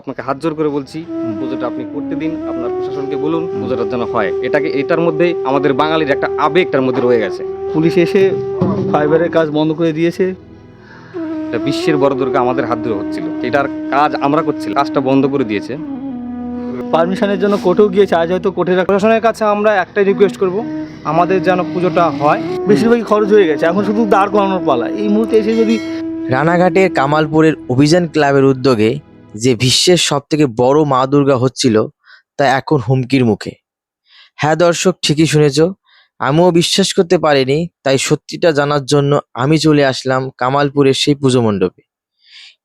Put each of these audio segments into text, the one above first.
আপনাকে হাত জোর করে বলছি পুজোটা আপনি করতে দিন আপনার প্রশাসনকে বলুন পুজোটার যেন হয়। এটাকে এটার মধ্যে আমাদের বাঙালির একটা আবেগটার মধ্যে রয়ে গেছে। পুলিশ এসে ফাইবারের কাজ বন্ধ করে দিয়েছে। এটা বিশ্বের বড় দুর্গা আমাদের হাত ধরে হচ্ছিল। এটার কাজ আমরা করছিলাম কাজটা বন্ধ করে দিয়েছে। পারমিশনের জন্য কোর্টেও গিয়েছে আজ হয়তো কোর্টের প্রশাসনের কাছে আমরা একটাই রিকোয়েস্ট করব আমাদের যেন পুজোটা হয়। বেশিরভাগই খরচ হয়ে গেছে এখন শুধু দাঁড় করানোর পালা। এই মুহূর্তে এসে যদি রানাঘাটের কামালপুরের অভিযান ক্লাবের উদ্যোগে যে বিশ্বের সব থেকে বড় মা দুর্গা হচ্ছিল তা এখন হুমকির মুখে। হ্যাঁ দর্শক, ঠিকই শুনেছ। আমিও বিশ্বাস করতে পারিনি, তাই সত্যিটা জানার জন্য আমি চলে আসলাম কামালপুরের সেই পুজো মণ্ডপে।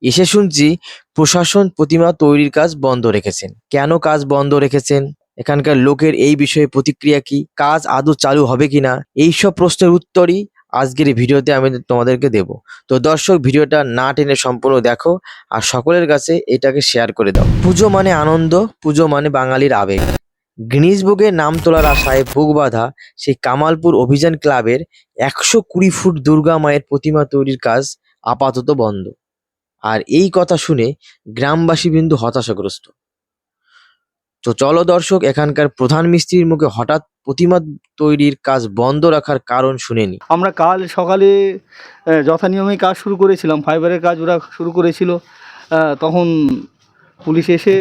এসে শুনছি প্রশাসন প্রতিমা তৈরির কাজ বন্ধ রেখেছেন। কেন কাজ বন্ধ রেখেছেন? এখানকার লোকের এই বিষয়ে প্রতিক্রিয়া কি? কাজ আদৌ চালু হবে কিনা? এইসব প্রশ্নের উত্তরই আজকের এই ভিডিওতে আমি তোমাদেরকে দেব। তো দর্শক, ভিডিওটা না টেনে সম্পূর্ণ দেখো আর সকলের কাছে এটাকে শেয়ার করে দাও। পুজো মানে আনন্দ, পুজো মানে বাঙালির আবেগ। গিনিস বুকে নাম তোলার আশায় বুক বাঁধা সেই কামালপুর অভিযান ক্লাবের একশো কুড়ি ফুট দুর্গা মায়ের প্রতিমা তৈরির কাজ আপাতত বন্ধ। আর এই কথা শুনে গ্রামবাসী বিন্দু হতাশাগ্রস্ত। তো চলো দর্শক এখানকার প্রধান মিস্ত্রির মুখে হঠাৎ প্রতিমা তৈরির কাজ বন্ধ রাখার কারণ শুনেনি আমরা কাল সকালে আহ, যথানিয়মে কাজ শুরু করেছিলাম। ফাইবারের কাজ ওরা শুরু করেছিল। তখন পুলিশ এসে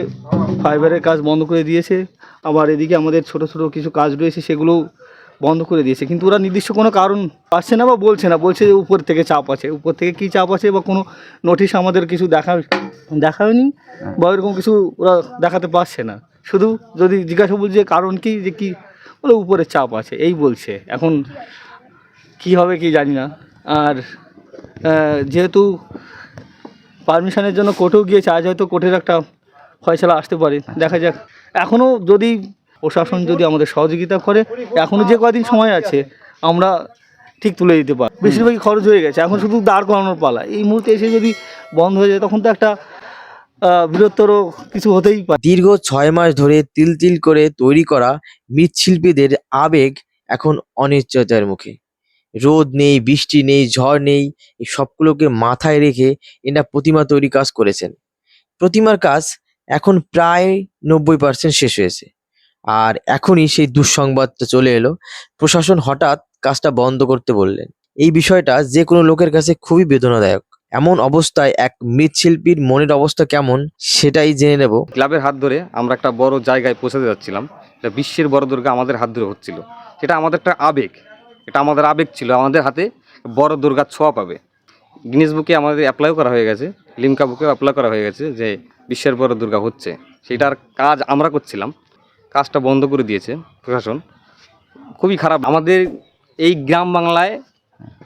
ফাইবারের কাজ বন্ধ করে দিয়েছে। আবার এদিকে আমাদের ছোট ছোট কিছু কাজ রয়েছে সেগুলো বন্ধ করে দিয়েছে। কিন্তু ওরা নির্দিষ্ট কোনো কারণ পাচ্ছে না বা বলছে না। বলছে যে উপর থেকে চাপ আছে। উপর থেকে কী চাপ আছে বা কোনো নোটিশ আমাদের কিছু দেখা দেখায়নি বা এরকম কিছু ওরা দেখাতে পারছে না। শুধু যদি জিজ্ঞাসা বলছে কারণ কি, যে কি, বলে উপরে চাপ আছে, এই বলছে। এখন কি হবে কি জানি না। আর যেহেতু পারমিশনের জন্য কোর্টেও গিয়েছে, আজ হয়তো কোর্টের একটা ফয়সলা আসতে পারে, দেখা যাক। এখনও যদি প্রশাসন যদি আমাদের সহযোগিতা করে এখনও যে কদিন সময় আছে, আমরা ঠিক তুলে দিতে পারি বেশিরভাগই খরচ হয়ে গেছে, এখন শুধু দাঁড় করানোর পালা। এই মুহূর্তে এসে যদি বন্ধ হয়ে যায়, তখন তো একটা বৃহত্তর কিছু হতেই পারে। দীর্ঘ ছয় মাস ধরে তিল তিল করে তৈরি করা মৃৎশিল্পীদের আবেগ এখন অনিশ্চয়তার মুখে। রোদ নেই, বৃষ্টি নেই, ঝড় নেই, এই সবগুলোকে মাথায় রেখে এরা প্রতিমা তৈরি কাজ করেছেন। প্রতিমার কাজ এখন প্রায় নব্বই পার্সেন্ট শেষ হয়েছে। আর এখনই সেই দুঃসংবাদটা চলে এলো। প্রশাসন হঠাৎ কাজটা বন্ধ করতে বললেন। এই বিষয়টা যে কোনো লোকের কাছে খুবই বেদনাদায়ক। এমন অবস্থায় এক মৃৎশিল্পীর মনের অবস্থা কেমন সেটাই জেনে নেব। ক্লাবের হাত ধরে আমরা একটা বড় জায়গায় পৌঁছাতে যাচ্ছিলাম। এটা বিশ্বের বড় দুর্গা আমাদের হাত ধরে হচ্ছিল। সেটা আমাদের একটা আবেগ। এটা আমাদের আবেগ ছিল। আমাদের হাতে বড় দুর্গার ছোঁয়া পাবে। গিনিস বুকে আমাদের অ্যাপ্লাইও করা হয়ে গেছে। লিমকা বুকে অ্যাপ্লাই করা হয়ে গেছে যে বিশ্বের বড় দুর্গা হচ্ছে। সেটার কাজ আমরা করছিলাম। কাজটা বন্ধ করে দিয়েছে প্রশাসন। খুবই খারাপ। আমাদের এই গ্রাম বাংলায়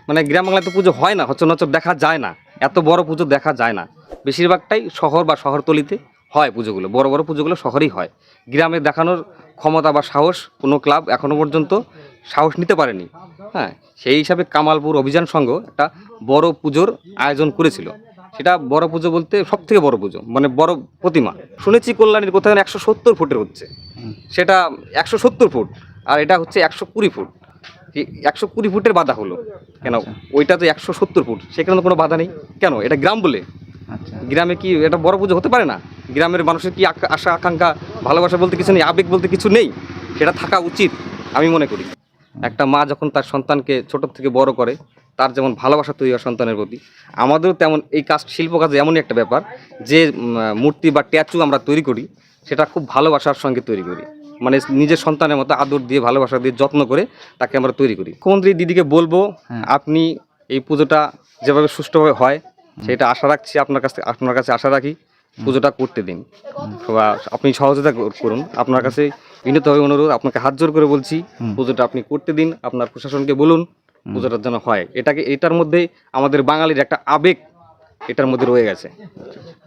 মানে গ্রাম বাংলায় তো পুজো হয় না। হচনচর দেখা যায় না। এত বড় পুজো দেখা যায় না। বেশিরভাগটাই শহর বা শহরতলিতে হয় পুজোগুলো। বড় বড় পুজোগুলো শহরেই হয়। গ্রামে দেখানোর ক্ষমতা বা সাহস কোনো ক্লাব এখনও পর্যন্ত সাহস নিতে পারেনি। হ্যাঁ সেই হিসাবে কামালপুর অভিযান সংঘ একটা বড় পুজোর আয়োজন করেছিল। সেটা বড় পুজো বলতে সব থেকে বড় পুজো মানে বড় প্রতিমা। শুনেছি কল্যাণীর কোথাও একশো সত্তর ফুটের হচ্ছে। সেটা একশো সত্তর ফুট আর এটা হচ্ছে একশো কুড়ি ফুট। একশো কুড়ি ফুটের বাধা হলো। কেন? ওইটা তো একশো সত্তর ফুট সেখানে তো কোনো বাধা নেই। কেন? এটা গ্রাম বলে। গ্রামে কি এটা বড় পুজো হতে পারে না? গ্রামের মানুষের কি আশা আকাঙ্ক্ষা ভালোবাসা বলতে কিছু নেই আবেগ বলতে কিছু নেই? সেটা থাকা উচিত আমি মনে করি। একটা মা যখন তার সন্তানকে ছোট থেকে বড় করে তার যেমন ভালোবাসা তৈরি হয় সন্তানের প্রতি আমাদেরও তেমন এই কাজ শিল্প কাজ এমনই একটা ব্যাপার যে মূর্তি বা ট্যাচু আমরা তৈরি করি সেটা খুব ভালোবাসার সঙ্গে তৈরি করি। মানে নিজের সন্তানের মতো আদর দিয়ে ভালোবাসা দিয়ে যত্ন করে তাকে আমরা তৈরি করি। মুখ্যমন্ত্রী দিদিকে বলব আপনি এই পুজোটা যেভাবে সুষ্ঠুভাবে হয় সেটা আশা রাখছি আপনার কাছে আপনার কাছে আশা রাখি পুজোটা করতে দিন। বা আপনি সহযোগিতা করুন। আপনার কাছে বিনীতভাবে অনুরোধ আপনাকে হাত জোর করে বলছি পুজোটা আপনি করতে দিন আপনার প্রশাসনকে বলুন পুজোটার যেন হয়। এটাকে এটার মধ্যে আমাদের বাঙালির একটা আবেগ এটার মধ্যে রয়ে গেছে।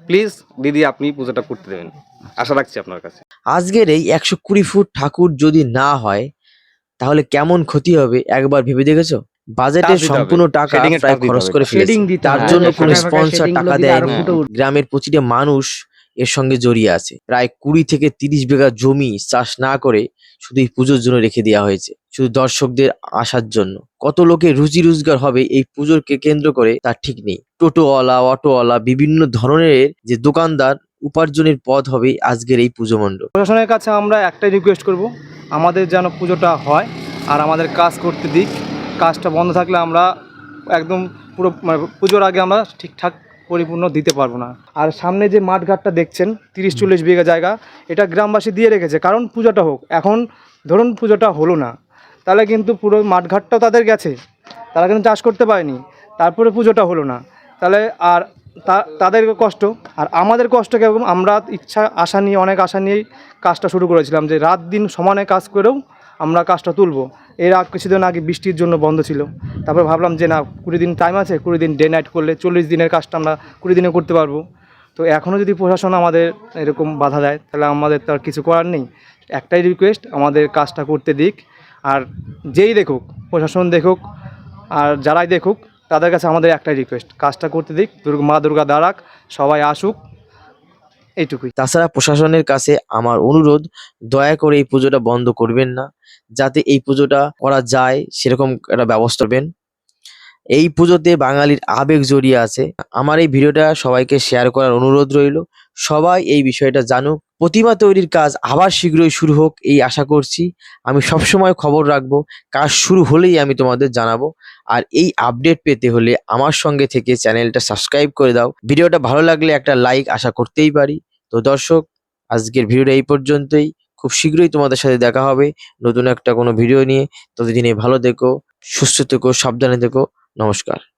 প্লিজ দিদি আপনি পুজোটা করতে দেবেন। আশা রাখছি আপনার কাছে। আজকের এই একশো কুড়ি ফুট ঠাকুর যদি না হয় তাহলে কেমন ক্ষতি হবে? একবার ভেবে দেখেছ? বাজেটের। সম্পূর্ণ টাকা প্রায় খরচ করে ফেলেছে। তার জন্য কোনো স্পন্সর টাকা দেয়নি। গ্রামের প্রতিটা মানুষ এর সঙ্গে জড়িয়ে আছে। প্রায় কুড়ি থেকে তিরিশ বিঘা জমি চাষ না করে শুধু এই পুজোর জন্য রেখে দেওয়া হয়েছে। শুধু দর্শকদের আসার জন্য। কত লোকের রুজি রোজগার হবে এই পুজোরকে কেন্দ্র করে তার ঠিক নেই। টোটোওয়ালা, অটোওয়ালা, বিভিন্ন ধরনের যে দোকানদার উপার্জনের পথ হবে আজকের এই পুজো মণ্ডপ। প্রশাসনের কাছে আমরা একটাই রিকোয়েস্ট করব, আমাদের যেন পুজোটা হয় আর আমাদের কাজ করতে দিক। কাজটা বন্ধ থাকলে আমরা একদম পুরো মানে পুজোর আগে আমরা ঠিকঠাক পরিপূর্ণ দিতে পারব না। আর সামনে যে মাঠঘাটটা দেখছেন, তিরিশ চল্লিশ বিঘা জায়গা, এটা গ্রামবাসী দিয়ে রেখেছে, কারণ পুজোটা হোক। এখন ধরুন পুজোটা হলো না। তাহলে কিন্তু পুরো মাঠঘাটটাও তাদের গেছে। তারা কিন্তু চাষ করতে পারেনি। তারপরে পুজোটা হলো না। তাহলে আর তাদের কষ্ট। আর আমাদের কষ্ট কেমন আমরা ইচ্ছা, আশা নিয়ে, অনেক আশা নিয়েই কাজটা শুরু করেছিলাম যে রাত দিন সমানে কাজ করেও আমরা কাজটা তুলবো। এর আগ কিছুদিন আগে বৃষ্টির জন্য বন্ধ ছিল। তারপর ভাবলাম যে না, কুড়ি দিন টাইম আছে, কুড়ি দিন ডে নাইট করলে চল্লিশ দিনের কাজটা আমরা কুড়ি দিনে করতে পারব। তো এখনও যদি প্রশাসন আমাদের এরকম বাধা দেয়, তাহলে আমাদের তো আর কিছু করার নেই। একটাই রিকোয়েস্ট আমাদের কাজটা করতে দিক। আর যেই দেখুক, প্রশাসন দেখুক আর যারাই দেখুক, তাদের কাছে আমাদের একটাই রিকোয়েস্ট কাজটা করতে দিক, দুর্গা, মা দুর্গা দাঁড়াক, সবাই আসুক, এইটুকুই। তাছাড়া প্রশাসনের কাছে আমার অনুরোধ, দয়া করে এই পুজোটা বন্ধ করবেন না, যাতে এই পুজোটা করা যায়, সেরকম একটা ব্যবস্থা করবেন। এই পুজোতে বাঙালির আবেগ জড়িয়ে আছে। আমার এই ভিডিওটা সবাইকে শেয়ার করার অনুরোধ রইল। সবাই এই বিষয়টা জানুক। প্রতিমা তৈরির কাজ আবার শীঘ্রই শুরু হোক, এই আশা করছি। আমি সবসময় খবর রাখব, কাজ শুরু হলেই আমি তোমাদের জানাব। আর এই আপডেট পেতে হলে আমার সঙ্গে থেকে চ্যানেলটা সাবস্ক্রাইব করে দাও। ভিডিওটা ভালো লাগলে একটা লাইক আশা করতেই পারি। তো দর্শক, আজকের ভিডিওটা এই পর্যন্তই। খুব শীঘ্রই তোমাদের সাথে দেখা হবে নতুন একটা কোনো ভিডিও নিয়ে। ততদিনে ভালো থেকো, সুস্থ থেকো, সাবধানে থেকো। নমস্কার।